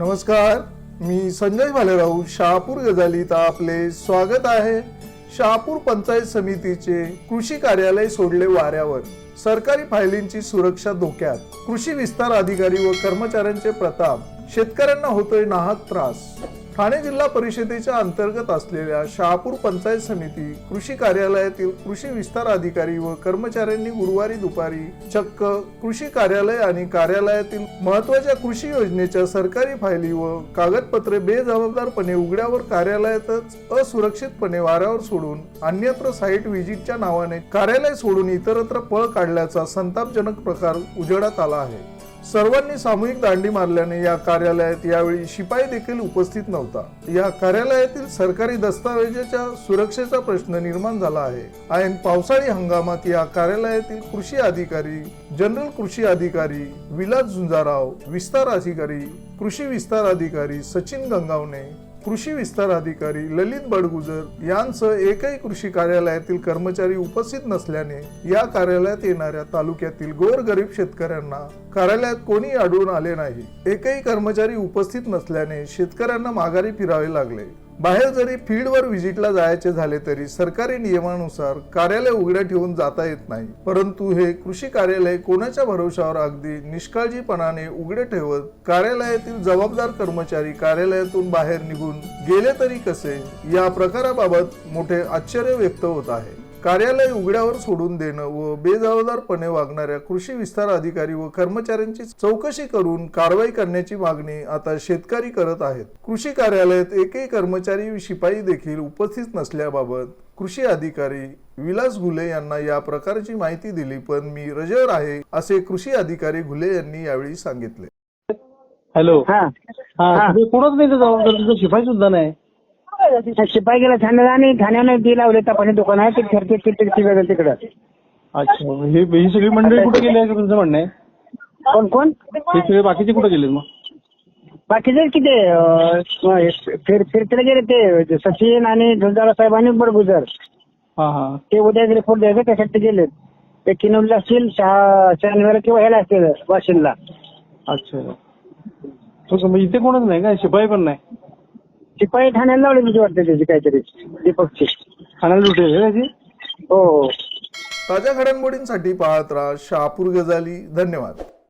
नमस्कार मी संजय भालेराव शहापूर गजालीत आपले स्वागत आहे. शहापूर पंचायत समितीचे कृषी कार्यालय सोडले वाऱ्यावर सरकारी फायलींची सुरक्षा धोक्यात. कृषी विस्तार अधिकारी व कर्मचाऱ्यांचे प्रताप शेतकऱ्यांना होतोय नाहक त्रास. ठाणे जिल्हा परिषदेच्या अंतर्गत असलेल्या शहापूर पंचायत समिती कृषी कार्यालयातील कृषी विस्तार अधिकारी व कर्मचाऱ्यांनी गुरुवारी दुपारी चक्क कृषी कार्यालय आणि कार्यालयातील महत्त्वाच्या कृषी योजनेच्या सरकारी फायली व कागदपत्रे बेजबाबदारपणे उघड्यावर कार्यालयातच असुरक्षितपणे वाऱ्यावर सोडून अन्यत्र साईट व्हिजिटच्या नावाने कार्यालय सोडून इतरत्र पळ काढल्याचा संतापजनक प्रकार उजेडात आला आहे. सर्वांनी सामूहिक दांडी मारल्याने या कार्यालयात यावेळी शिपाई देखील उपस्थित नव्हता. या कार्यालयातील सरकारी दस्तावेजाच्या सुरक्षेचा प्रश्न निर्माण झाला आहे. ऐन पावसाळी हंगामात या कार्यालयातील कृषी अधिकारी जनरल कृषी अधिकारी विलास झुंजाराव विस्तार अधिकारी कृषी विस्तार अधिकारी सचिन गंगावणे कृषी विस्तार अधिकारी ललित बडगुजर यांसह एकही कृषी कार्यालयातील कर्मचारी उपस्थित नसल्याने या कार्यालयात येणाऱ्या तालुक्यातील गोरगरीब शेतकऱ्यांना कार्यालयात कोणी आढळून आले नाही. एकही कर्मचारी उपस्थित नसल्याने शेतकऱ्यांना माघारी फिरावे लागले. बाहेर जरी फील्डवर व्हिजिटला जायचे झाले तरी सरकारी नियमानुसार कार्यालय उघड्या ठेवून जाता येत नाही. परंतु हे कृषी कार्यालय कोणाच्या भरोशावर अगदी निष्काळजीपणाने उघडे ठेवत कार्यालयातील जबाबदार कर्मचारी कार्यालयातून बाहेर निघून गेले तरी कसे? या प्रकाराबाबत मोठे आश्चर्य व्यक्त होत आहे. कार्यालय उघड्यावर सोडून देणं व बेजबाबदारपणे वागणाऱ्या कृषी विस्तार अधिकारी व कर्मचाऱ्यांची चौकशी करून कारवाई करण्याची मागणी आता शेतकरी करत आहेत. कृषी कार्यालयात एकही कर्मचारी शिपाई देखील उपस्थित नसल्याबाबत कृषी अधिकारी विलास घुले यांना या प्रकारची माहिती दिली पण मी रजेवर आहे असे कृषी अधिकारी घुले यांनी यावेळी सांगितले. हॅलो. हा. तुम्ही कोणच नाही जबाबदार शिपाई सुद्धा नाही. शिपाई गेला ठाण्याला आणि ठाण्याने ती लावले तपासणी दुकान आहे ते तिकडे तिकडं. अच्छा हे ही सगळी मंडळी कुठे गेली आहे तुमचं म्हणणं आहे? कोण कोण? हे सगळे बाकीचे कुठे गेले मग? बाकीचे किती अं, फिर फिरते गेले ते सचिन आणि झुंजारा साहेब आणि बडगुजर हा हा. ते उद्या रिपोर्ट द्यायचे त्यासाठी गेले ते किनवलीला असतील शहा शनिवार किंवा ह्याला असतील वाशिमला. अच्छा. तो इथे कोणच नाही का? शिपाई पण नाही? शिपाई ठाण्याला लावली तुझी वाटते त्याची काहीतरी दीपकची. ठाण्याला लुटे आहे का त्याची हो हो. ताज्या घडामोडींसाठी पाहत राहा शहापूर गजाली. धन्यवाद.